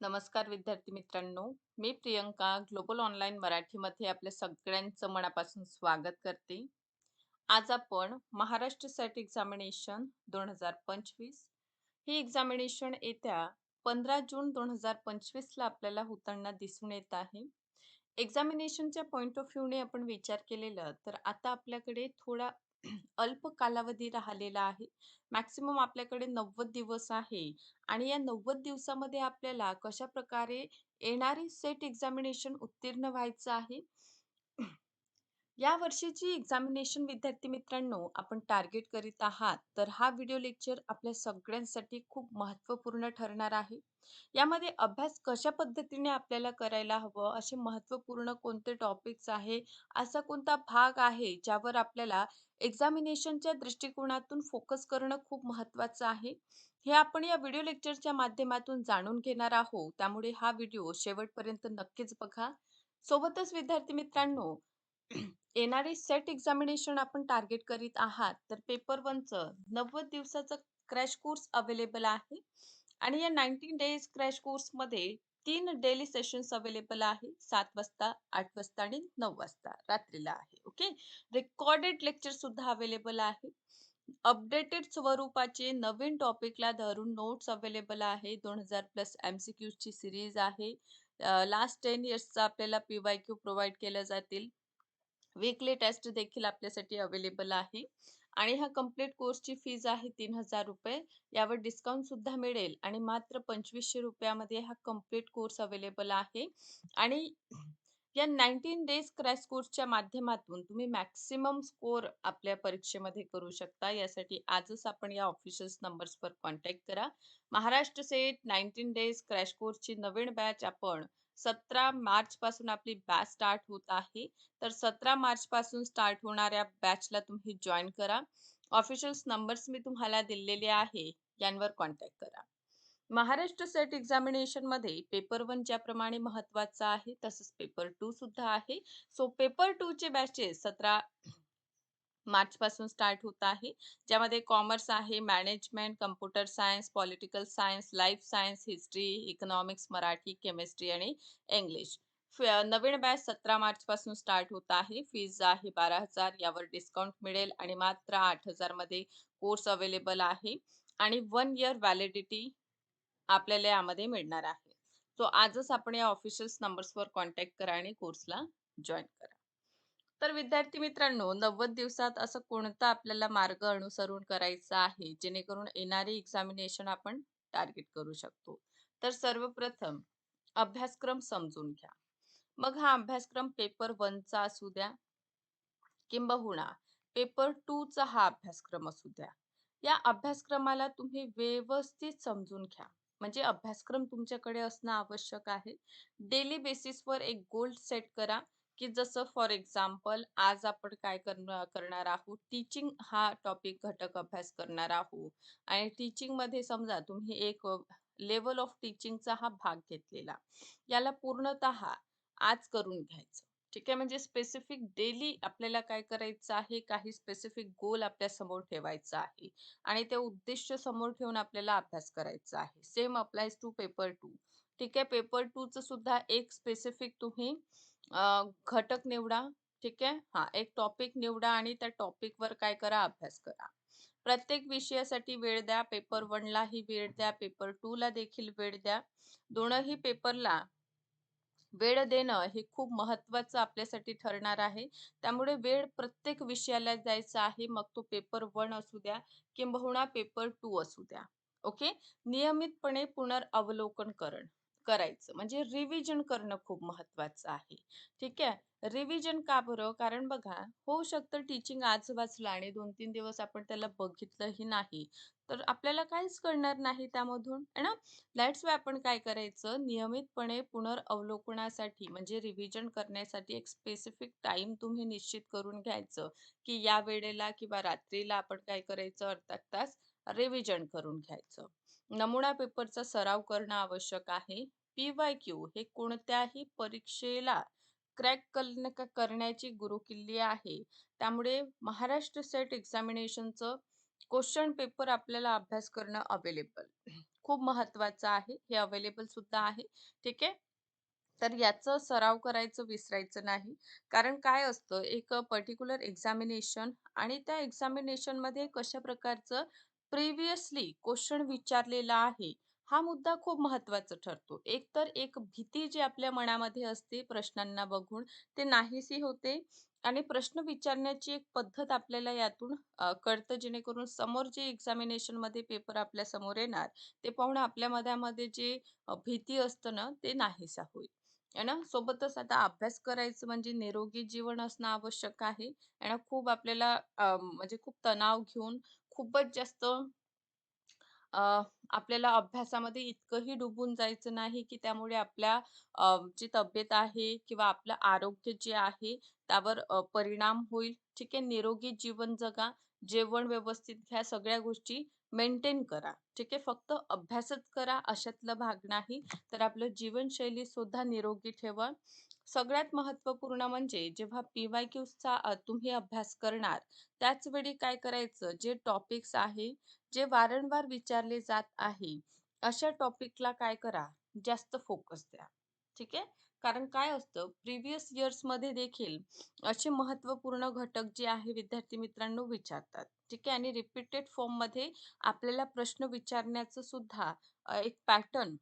नमस्कार विद्यार्थी मित्रांनो. मी प्रियंका ग्लोबल ऑनलाईन मराठीमध्ये आपल्या सगळ्यांचं मनापासून स्वागत करते. आज आपण महाराष्ट्र सेट एक्झामिनेशन दोन हजार पंचवीस. ही एक्झामिनेशन येत्या पंधरा जून दोन हजार पंचवीसला आपल्याला होताना दिसून येत आहे. एक्झामिनेशनच्या पॉईंट ऑफ व्ह्यूने आपण विचार केलेला तर आता आपल्याकडे थोडा अल्प कालावधी राहिलेला आहे. मॅक्सिमम आपल्याकडे नव्वद दिवस आहे आणि या नव्वद दिवसामध्ये आपल्याला कशा प्रकारे येणारी सेट एक्झामिनेशन उत्तीर्ण व्हायचं आहे? या वर्षीची एक्झामिनेशन विद्यार्थी मित्रांनो आपण टार्गेट करीत आहात तर हा व्हिडिओ लेक्चर आपल्या सगळ्यांसाठी खूप महत्त्वपूर्ण ठरणार आहे. यामध्ये अभ्यास कशा पद्धतीने आपल्याला करायला हवं असे महत्त्वपूर्ण कोणते टॉपिक्स आहे असा कोणता भाग आहे ज्यावर आपल्याला एक्झामिनेशनच्या दृष्टिकोनातून फोकस करणं खूप महत्त्वाचं आहे. हे आपण या व्हिडिओ लेक्चरच्या माध्यमातून जाणून घेणार आहोत त्यामुळे हा व्हिडिओ शेवटपर्यंत नक्कीच बघा. सोबतच विद्यार्थी मित्रांनो येणारे सेट एक्झामिनेशन आपण टार्गेट करीत आहात तर पेपर वनचं नव्वद दिवसाचा क्रॅश कोर्स अवेलेबल आहे. आणि या नाईन्टीन डेज क्रॅश कोर्समध्ये तीन डेली सेशन्स अवेलेबल आहे सात वाजता आठ वाजता आणि नऊ वाजता रात्रीला आहे ओके रेकॉर्डेड लेक्चर सुद्धा अवेलेबल आहे. अपडेटेड स्वरूपाचे नवीन टॉपिकला धरून नोट्स अवेलेबल आहे. दोन हजार प्लस एम सी ची सिरीज आहे. लास्ट टेन इयर्सचा आपल्याला पी वाय क्यू प्रोव्हाइड केल्या जातील. वीकली टेस्ट देखील आपल्यासाठी अवेलेबल आहे. आणि ह्या कंप्लीट कोर्सची फीज आहे तीन हजार रुपये. यावर डिस्काउंट सुद्धा मिळेल आणि मात्र पंचवीसशे रुपयामध्ये हा कंप्लीट कोर्स अवेलेबल आहे. आणि या नाईन्टीन डेज क्रॅश कोर्सच्या माध्यमातून तुम्ही मॅक्सिमम स्कोर आपल्या परीक्षेमध्ये करू शकता. यासाठी आजच आपण या ऑफिशियल नंबर्सवर कॉन्टॅक्ट करा. Maharashtra SET nineteen days crash कोर्सची नवीन बॅच आपण सतरा मार्च पासून आपली बॅच स्टार्ट होत आहे. तर सतरा मार्च पासून स्टार्ट होणाऱ्या बॅचला तुम्ही जॉईन करा. ऑफिशियल नंबर्स मी तुम्हाला दिलेले आहे यांवर कॉन्टॅक्ट करा. महाराष्ट्र सेट एक्झामिनेशनमध्ये पेपर वन ज्याप्रमाणे महत्त्वाचा आहे तसंच पेपर टू सुद्धा आहे. सो पेपर टू चे बॅचेस सतरा मार्च पासून स्टार्ट होत आहे. ज्यामध्ये कॉमर्स आहे management computer science political science life science history economics Marathi chemistry आणि इंग्लिश. नवीन बॅच सतरा मार्च पासून स्टार्ट होत आहे. फीज आहे बारा हजार यावर डिस्काउंट मिळेल आणि मात्र आठ हजारमध्ये कोर्स अवेलेबल आहे आणि वन इयर व्हॅलिडिटी आपल्याला यामध्ये मिळणार आहे. सो आजच आपण या ऑफिशियल नंबर्सवर कॉन्टॅक्ट करा आणि कोर्सला जॉईन करा. तर विद्यार्थी मित्रांनो नव्वद दिवसात असं कोणता आपल्याला मार्ग अनुसरून करायचा आहे? जेणेकरून येणारी एक्झामिनेशन आपण टार्गेट करू शकतो. तर सर्वप्रथम अभ्यासक्रम समजून घ्या. मग हा अभ्यासक्रम पेपर वनचा असू द्या किंबहुना पेपर टू चा हा अभ्यासक्रम असू द्या. या अभ्यासक्रमाला तुम्ही व्यवस्थित समजून घ्या. म्हणजे अभ्यासक्रम तुमच्याकडे असणं आवश्यक आहे. डेली बेसिसवर एक गोल सेट करा. की जसं फॉर एक्झाम्पल आज आपण काय करणार आहोत? टीचिंग हा टॉपिक घटक अभ्यास करणार आहोत. आणि टीचिंगमध्ये समजा तुम्ही एक लेवल ऑफ टीचिंगचा हा भाग घेतलेला. याला पूर्णतः आज करून घ्यायचं. ठीक आहे? म्हणजे स्पेसिफिक डेली आपल्याला काय करायचं आहे? काही स्पेसिफिक गोल आपल्यासमोर ठेवायचा आहे. आणि ते उद्देश समोर ठेवून आपल्याला अभ्यास करायचा आहे. Same applies to paper two. ठीक आहे? पेपर टू च सुद्धा एक स्पेसिफिक तुम्ही घटक निवडा ठीक आहे? हा एक टॉपिक निवडा आणि त्या टॉपिक वर काय करा अभ्यास करा. प्रत्येक विषयासाठी वेळ द्या पेपर वनलाही वेळ द्या पेपर टू ला देखील वेळ द्या. दोनही पेपरला वेळ देणं हे खूप महत्वाचं आपल्यासाठी ठरणार आहे. त्यामुळे वेळ प्रत्येक विषयाला जायचा आहे. मग तो पेपर वन असू द्या किंबहुना पेपर टू असू द्या. ओके? नियमितपणे पुनर्वलोकन करण. करायचं. म्हणजे रिव्हिजन करणं खूप महत्वाचं आहे. ठीक आहे? रिव्हिजन का बरं? कारण बघा होऊ शकतं टीचिंग आज वाचलं आणि दोन तीन दिवस आपण त्याला बघितलंही नाही. तर आपल्याला काहीच कळणार नाही त्यामधून. है ना? दॅट्स वाय आपण काय करायचं? नियमितपणे पुनर्वलोकनासाठी म्हणजे रिव्हिजन करण्यासाठी एक स्पेसिफिक टाइम तुम्ही निश्चित करून घ्यायचं. की या वेळेला किंवा रात्रीला आपण काय करायचं? अर्धा तास रिव्हिजन करून घ्यायचं. नमुना पेपरचा सराव करणं आवश्यक आहे पी वाय क्यू हे कोणत्याही परीक्षेला क्रॅक करण्याची गुरुकिल्ली आहे त्यामुळे महाराष्ट्र सेट एक्झामिनेशनचं क्वेश्चन पेपर आपल्याला अभ्यास करणं अवेलेबल खूप महत्वाचं आहे. हे अवेलेबल सुद्धा आहे. ठीक आहे. तर याचं सराव करायचं विसरायचं नाही. कारण काय असतं एक पर्टिक्युलर एक्झामिनेशन आणि त्या एक्झामिनेशनमध्ये कशा प्रकारचं प्रिव्हियसली क्वेश्चन विचारलेला आहे, हा मुद्दा खूप महत्त्वाचा ठरतो. एकतर एक भीती जी आपल्या मनामध्ये असते प्रश्नांना बघून ते नाहीशी होते आणि प्रश्न विचारण्याची एक पद्धत आपल्याला यातून अ, कळतं जेणेकरून समोर जे एक्झामिनेशनमध्ये पेपर आपल्यासमोर येणार, ते पाहून आपल्या मनामध्ये जे अ, भीती असतं ना, ते नाहीसा होईल. आहे ना. सोबतच आता अभ्यास करायचं म्हणजे निरोगी जीवन असणं आवश्यक आहे. ना खूप आपल्याला अ, म्हणजे खूप तणाव घेऊन खूपच जास्त आपल्याला अभ्यासामध्ये इतकंही डुबून जायचं नाही, की त्यामुळे आपल्या जी तब्येत आहे किंवा आपलं आरोग्य जे आहे त्यावर परिणाम होईल. ठीक आहे. निरोगी जीवन जगा, जेवण व्यवस्थित घ्या, सगळ्या गोष्टी मेंटेन करा. ठीक आहे. फक्त अभ्यासच करा अशातला भाग नाही, तर आपलं जीवनशैली सुद्धा निरोगी ठेवा. सगळ्यात महत्त्वपूर्ण म्हणजे जेव्हा पी-वाय-क्यूजचा तुम्ही अभ्यास करणार, त्याच वेळी काय करायचं, जे टॉपिक्स आहे, जे वारंवार विचारले जात आहे, अशा टॉपिकला काय करा, जास्त फोकस द्या. ठीक आहे. कारण काय असतं प्रिव्हियस इयर्समध्ये देखील असे महत्त्वपूर्ण घटक जे आहे विद्यार्थी मित्रांनो विचारतात. ठीक आहे. आणि रिपीटेड फॉर्ममध्ये आपल्याला प्रश्न विचारण्याचं सुद्धा एक पॅटर्न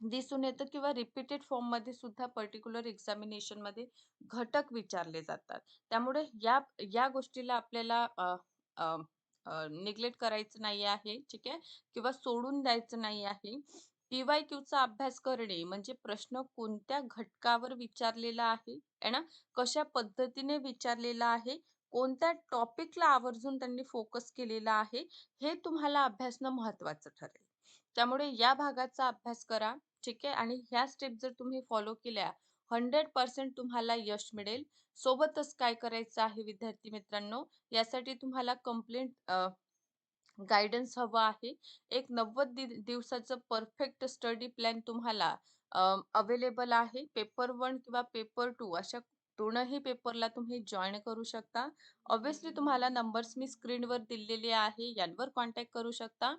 दिसून येतं किंवा रिपीटेड फॉर्ममध्ये सुद्धा पर्टिक्युलर एक्झामिनेशनमध्ये घटक विचारले जातात. त्यामुळे या या गोष्टीला आपल्याला निग्लेक्ट करायचं नाही आहे. ठीक आहे. किंवा सोडून द्यायचं नाही आहे. पी-वाय-क्यूचा अभ्यास करणे म्हणजे प्रश्न कोणत्या घटकावर विचारलेला आहे, ना? कशा पद्धतीने विचारलेला आहे, कोणत्या टॉपिकला आवर्जून त्यांनी फोकस केलेला आहे, हे तुम्हाला अभ्यासणं महत्त्वाचं ठरेल. त्यामुळे या भागाचा अभ्यास करा. ठीक आहे. आणि ह्या स्टेप जर तुम्ही फॉलो केल्या 100% तुम्हाला यश मिळेल. सोबतच काय करायचं आहे विद्यार्थी मित्रांनो, यासाठी तुम्हाला कंप्लीट गायडन्स गाईडन्स हवं आहे. एक 90 दि दिवसाचं परफेक्ट स्टडी प्लॅन तुम्हाला अवेलेबल आहे. पेपर वन किंवा पेपर टू अशा दोनही पेपरला तुम्ही जॉईन करू शकता. ऑब्व्हियसली तुम्हाला नंबर्स मी स्क्रीनवर दिलेले आहे. यांवर कॉन्टॅक्ट करू शकता.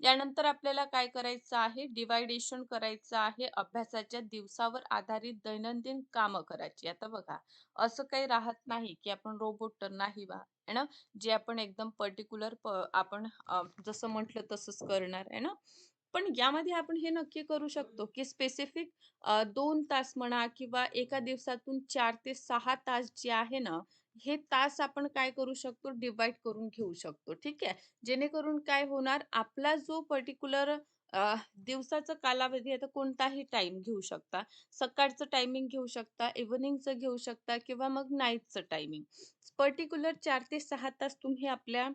यानंतर आपल्याला काय करायचं आहे, डिवायडेशन करायचं आहे. अभ्यासाच्या दिवसावर आधारित दैनंदिन कामं करायची. आता बघा, असं काही राहत नाही, की आपण रोबोट तर नाही बा, है ना? जे आपण एकदम पर्टिक्युलर प आपण जसं म्हटलं तसंच करणार, आहे ना? पण यामध्ये आपण हे नक्की करू शकतो, की स्पेसिफिक दोन तास म्हणा किंवा एका दिवसातून चार ते सहा तास जे आहे ना, हे तास आपण काय करू शकतो, डिवाइड करून घेऊ शकतो. ठीक आहे. जेणेकरून काय होणार, आपला जो पर्टिक्युलर दिवसाचा कालावधी आता कोणताही टाइम घेऊ शकता. सकाळचं टायमिंग घेऊ शकता, इव्हनिंगचं घेऊ शकता किंवा मग नाईटचं टायमिंग. पर्टिक्युलर चार ते सहा तास तुम्ही आपल्या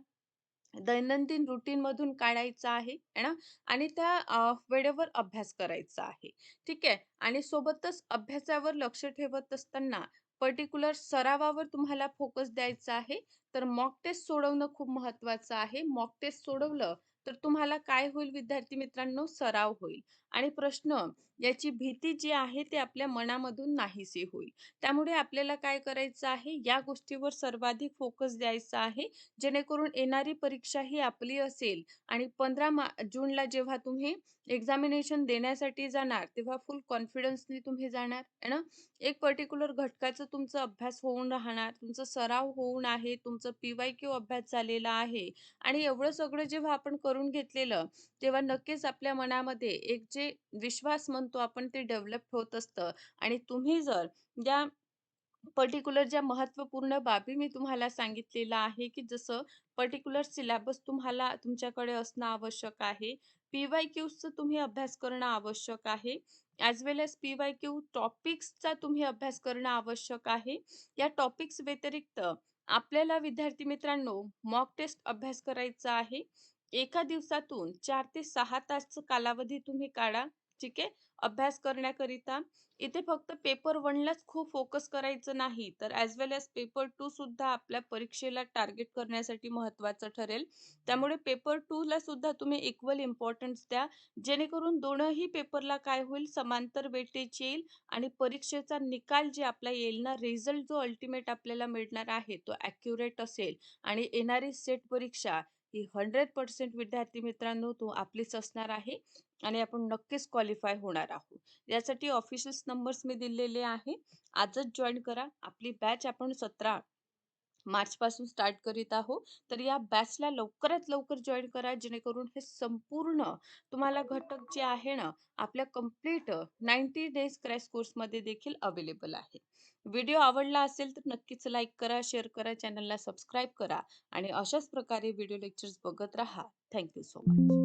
दैनंदिन रूटीनमधून काढायचं आहे, आहे ना? आणि त्या वेळेवर अभ्यास करायचा आहे. ठीक आहे. आणि सोबतच अभ्यासावर लक्ष ठेवत असताना पर्टिक्युलर सरावावर तुम्हाला फोकस द्यायचा आहे. तर मॉक टेस्ट सोडवणं खूप महत्त्वाचं आहे. मॉक टेस्ट सोडवलं तर तुम्हाला काय होईल विद्यार्थी मित्रांनो, सराव होईल आणि प्रश्न याची भीती जी आहे ती आपल्या मनामधून नाहीशी होईल. त्यामुळे आपल्याला काय करायचं आहे, या गोष्टीवर सर्वाधिक फोकस द्यायचा आहे. जेणेकरून येणारी परीक्षा ही आपली असेल आणि 15 मा जूनला जेव्हा तुम्ही एक्झामिनेशन देण्यासाठी जाणार, तेव्हा फुल कॉन्फिडन्सनी तुम्ही जाणार, आहे ना? एक पर्टिक्युलर घटकाचा तुमचा अभ्यास होऊन राहणार, तुमचा सराव होऊन आहे, तुमचं पी-वाय-क्यू अभ्यास झालेला आहे आणि एवढं सगळं जेव्हा आपण करून घेतलेलं, तेव्हा नक्कीच आपल्या मनामध्ये एक जे विश्वास म्हणतो आपण ते डेव्हलप होत असतं आणि तुम्ही जर या पर्टिक्युलर ज्या महत्त्वपूर्ण बाबी मी तुम्हाला सांगितलेलं आहे, की जसं पर्टिक्युलर सिलेबस तुम्हाला तुमच्याकडे असणं आवश्यक आहे. पी-वाय-क्यूजचं तुम्ही अभ्यास करणं आवश्यक आहे. ॲज वेल एज पी-वाय-क्यू टॉपिक्सचा तुम्ही अभ्यास करणं आवश्यक आहे. या टॉपिक्स व्यतिरिक्त आपल्याला विद्यार्थी मित्रांनो मॉक टेस्ट अभ्यास करायचा आहे. एका दिवसातून चार ते सहा तासचा कालावधी तुम्ही काढा. ठीक आहे. अभ्यास करण्याकरिता. इथे फक्त पेपर वनलाच खूप फोकस करायचं नाही, तर as well as paper two सुद्धा आपल्या परीक्षेला टार्गेट करण्यासाठी महत्त्वाचं ठरेल. त्यामुळे पेपर टूला सुद्धा तुम्ही इक्वल इम्पॉर्टन्स द्या. जेणेकरून दोनही पेपरला काय होईल, समांतर वेटेज येईल आणि परीक्षेचा निकाल जे आपला येईल ना, रिझल्ट जो अल्टिमेट आपल्याला मिळणार आहे, तो ॲक्युरेट असेल आणि येणारी सेट परीक्षा की हंड्रेड पर्सेंट विद्यार्थी मित्रांनो तो आपलीच असणार आहे आणि आपण नक्कीच क्वालिफाय होणार आहोत. यासाठी ऑफिशियल नंबर्स मी दिलेले आहे. आजच जॉईन करा. आपली बॅच आपण सतरा मार्चपासून स्टार्ट करीत आहोत. तर या बॅचला लवकरात लवकर जॉईन करा जेणेकरून हे संपूर्ण तुम्हाला घटक जे आहे ना आपल्या कंप्लीट नाईन्टी डेज क्रॅश कोर्समध्ये देखील अवेलेबल आहे. व्हिडिओ आवडला असेल तर नक्कीच लाईक करा शेअर करा चॅनलला सबस्क्राईब करा आणि अशाच प्रकारे व्हिडिओ लेक्चर्स बघत राहा. Thank you so much.